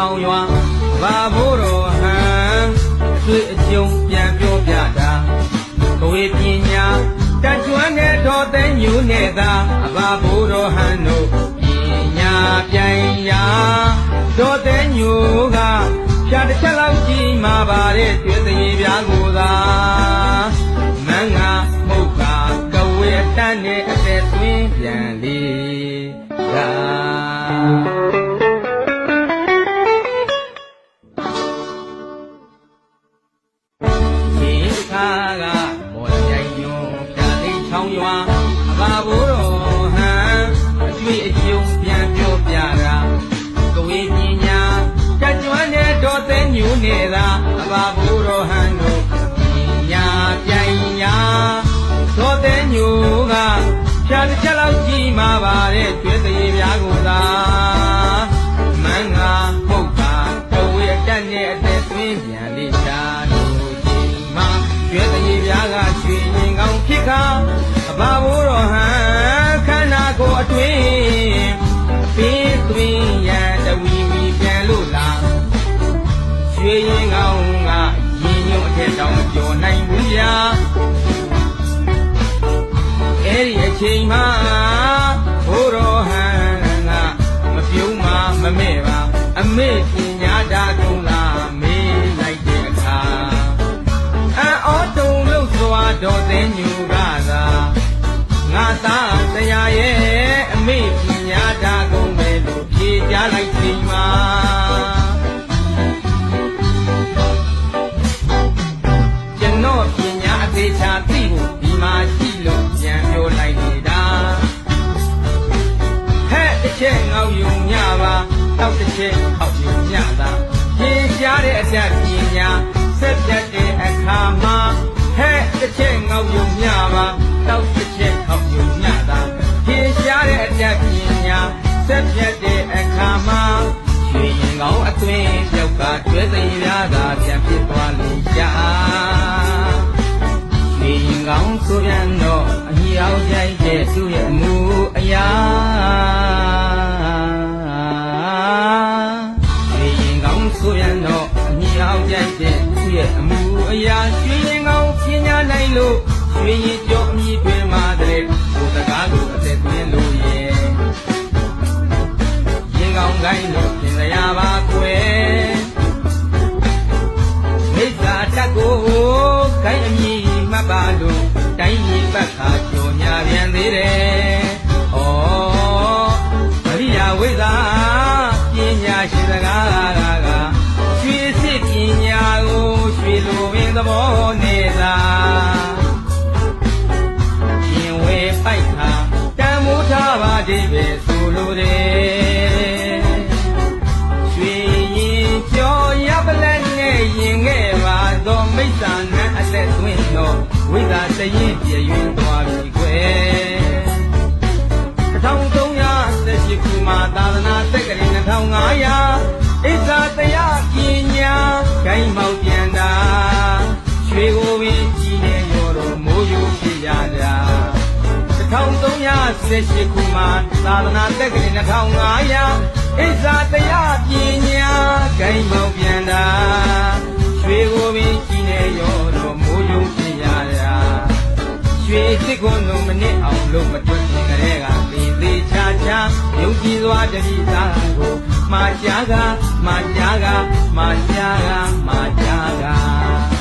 ဆောင်ရွာဘာဘိုးတော်ဟန်အတွေ့အကြုံပြန်ပြောပြတာကဝေပညာတကျွမ်းတဲ့တော်သိညူနဲ့သာအဘာဘိုးတော်ဟန်တို့ပညာပြိုင်ရာတော်သိညူကဖြာတစ်ချက်လောက်ကြည့်မှာပါတဲ့တွေ့သေးပြားကိုသာမန်းငါမုတ်ကကဝေတန်းနဲ့အသက်သွင်းပြန်လေဒါ ကမော်ကြိုင်ညွန်ဖြာသိချောင်းရွာအဘာဘိုးတော်ဟန်အကျွေးအကျုံပြန်ပြောပြတာကဝေပညာတကျွမ်းတဲ့တော်သိညူနေတာအဘာဘိုးတော်ဟန်တို့ပညာပြိုင်ညာတော်သိညူကဖြာတစ်ချက်လောက်ကြီးမှာပါတဲ့ကျွေးသေးပြားကို ဘာဘိုးတော်ဟန်ခန္ဓာကိုယ်အတွင်းပေးသွင်းရန်တဝီဝီပြန်လို့လားရွှေရင်ကောင်းကရင်ညွန့်အထက်တောင်မကျော်နိုင်ဘူးရာအဲ့ဒီအချိန်မှာဘိုးတော်ဟန်ကမပြုံးမမမဲ့ပါအမေပညာတာကုန်းလာမေးလိုက်တဲ့အခါအံ့ဩတုံလို့စွာတော်သိညူကသာ ငါသားတရားရဲ့အမေပညာတာကုန်းပဲလို့ဖြေကြလိုက်ချိန်မှာကျွန်တော်ပညာအသေးချာသိဖို့ဒီမှာရှိလို့ပြန်ပြောလိုက်နေတာဟဲ့တစ်ချက်ငေါ့ယုံညပါတောက်တစ်ချက်ဟောက်ယုံညသာပြင်ရှားတဲ့အတတ်ပညာဆက်ပြတ်တဲ့အခါမှာဟဲ့တစ်ချက်ငေါ့ယုံညပါတောက် က်ကကျွဲသိရတာပြန်ဖြစ်သွားလို့ရှာနေရင်ကောင်းဆိုပြန်တော့အညီအောင်ကြိုက်တဲ့သူ့ရဲ့အမှုအရာနေရင်ကောင်းဆိုပြန်တော့အညီအောင်ကြိုက်တဲ့သူ့ရဲ့အမှုအရာရွှေရင်ကောင်းပညာနိုင်လို့ရွှေရင်ကြောအမိတွေမှာတဲ့ မိ ဝိသာတရင်ပြည့်ရင်သွားပြီကွယ်1318ခုမှာသာသနာတက္ကရီ2500ဣဇာတရားပညာဂိုင်းမောက်ပြန်တာရွှေကိုပင်ကြီးနေရောတော့မိုးယူဖြစ်ရတာ1318ခုမှာသာသနာတက္ကရီ2500ဣဇာတရားပညာဂိုင်းမောင်ပြန်တာ လို့မတွင်ခင်ကလေးကသေးသေးချာချာယုံကြည်စွာတတိသားကိုမာကြားကမာကြားကမာကြားကမာကြားက